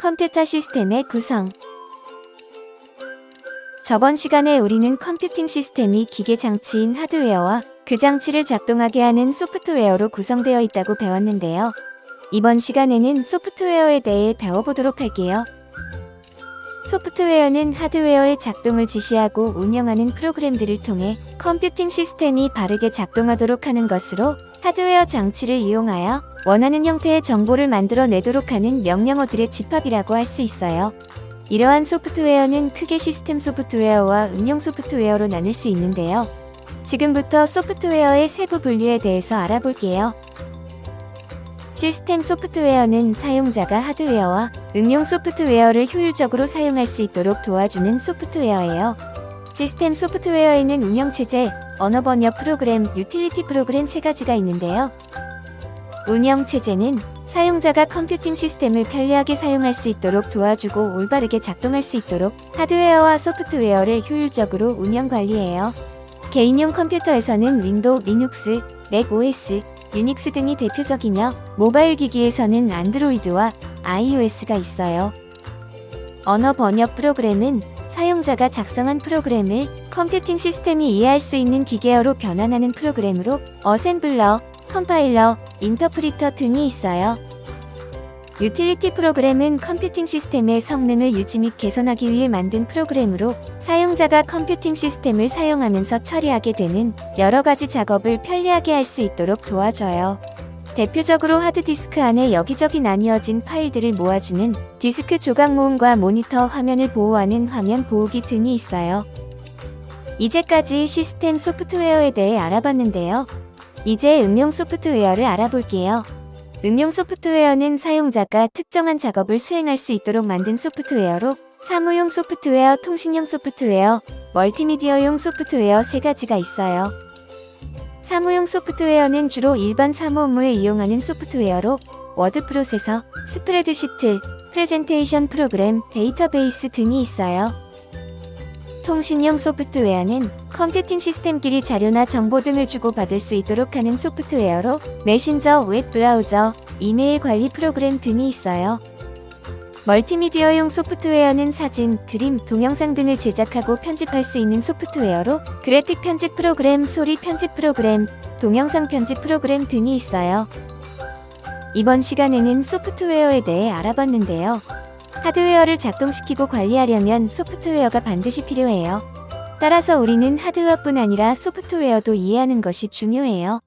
컴퓨터 시스템의 구성. 저번 시간에 우리는 컴퓨팅 시스템이 기계 장치인 하드웨어와 그 장치를 작동하게 하는 소프트웨어로 구성되어 있다고 배웠는데요. 이번 시간에는 소프트웨어에 대해 배워보도록 할게요. 소프트웨어는 하드웨어의 작동을 지시하고 운영하는 프로그램들을 통해 컴퓨팅 시스템이 바르게 작동하도록 하는 것으로 하드웨어 장치를 이용하여 원하는 형태의 정보를 만들어내도록 하는 명령어들의 집합이라고 할 수 있어요. 이러한 소프트웨어는 크게 시스템 소프트웨어와 응용 소프트웨어로 나눌 수 있는데요. 지금부터 소프트웨어의 세부 분류에 대해서 알아볼게요. 시스템 소프트웨어는 사용자가 하드웨어와 응용 소프트웨어를 효율적으로 사용할 수 있도록 도와주는 소프트웨어예요. 시스템 소프트웨어에는 운영체제, 언어 번역 프로그램, 유틸리티 프로그램 세 가지가 있는데요. 운영체제는 사용자가 컴퓨팅 시스템을 편리하게 사용할 수 있도록 도와주고 올바르게 작동할 수 있도록 하드웨어와 소프트웨어를 효율적으로 운영 관리해요. 개인용 컴퓨터에서는 윈도우, 리눅스, 맥 OS, 유닉스 등이 대표적이며 모바일 기기에서는 안드로이드와 iOS가 있어요. 언어 번역 프로그램은 사용자가 작성한 프로그램을 컴퓨팅 시스템이 이해할 수 있는 기계어로 변환하는 프로그램으로 어셈블러, 컴파일러, 인터프리터 등이 있어요. 유틸리티 프로그램은 컴퓨팅 시스템의 성능을 유지 및 개선하기 위해 만든 프로그램으로 사용자가 컴퓨팅 시스템을 사용하면서 처리하게 되는 여러 가지 작업을 편리하게 할 수 있도록 도와줘요. 대표적으로 하드디스크 안에 여기저기 나뉘어진 파일들을 모아주는 디스크 조각 모음과 모니터 화면을 보호하는 화면 보호기 등이 있어요. 이제까지 시스템 소프트웨어에 대해 알아봤는데요. 이제 응용 소프트웨어를 알아볼게요. 응용 소프트웨어는 사용자가 특정한 작업을 수행할 수 있도록 만든 소프트웨어로 사무용 소프트웨어, 통신용 소프트웨어, 멀티미디어용 소프트웨어 세 가지가 있어요. 사무용 소프트웨어는 주로 일반 사무 업무에 이용하는 소프트웨어로 워드 프로세서, 스프레드시트, 프레젠테이션 프로그램, 데이터베이스 등이 있어요. 통신용 소프트웨어는 컴퓨팅 시스템끼리 자료나 정보 등을 주고받을 수 있도록 하는 소프트웨어로 메신저, 웹 브라우저, 이메일 관리 프로그램 등이 있어요. 멀티미디어용 소프트웨어는 사진, 그림, 동영상 등을 제작하고 편집할 수 있는 소프트웨어로 그래픽 편집 프로그램, 소리 편집 프로그램, 동영상 편집 프로그램 등이 있어요. 이번 시간에는 소프트웨어에 대해 알아봤는데요. 하드웨어를 작동시키고 관리하려면 소프트웨어가 반드시 필요해요. 따라서 우리는 하드웨어뿐 아니라 소프트웨어도 이해하는 것이 중요해요.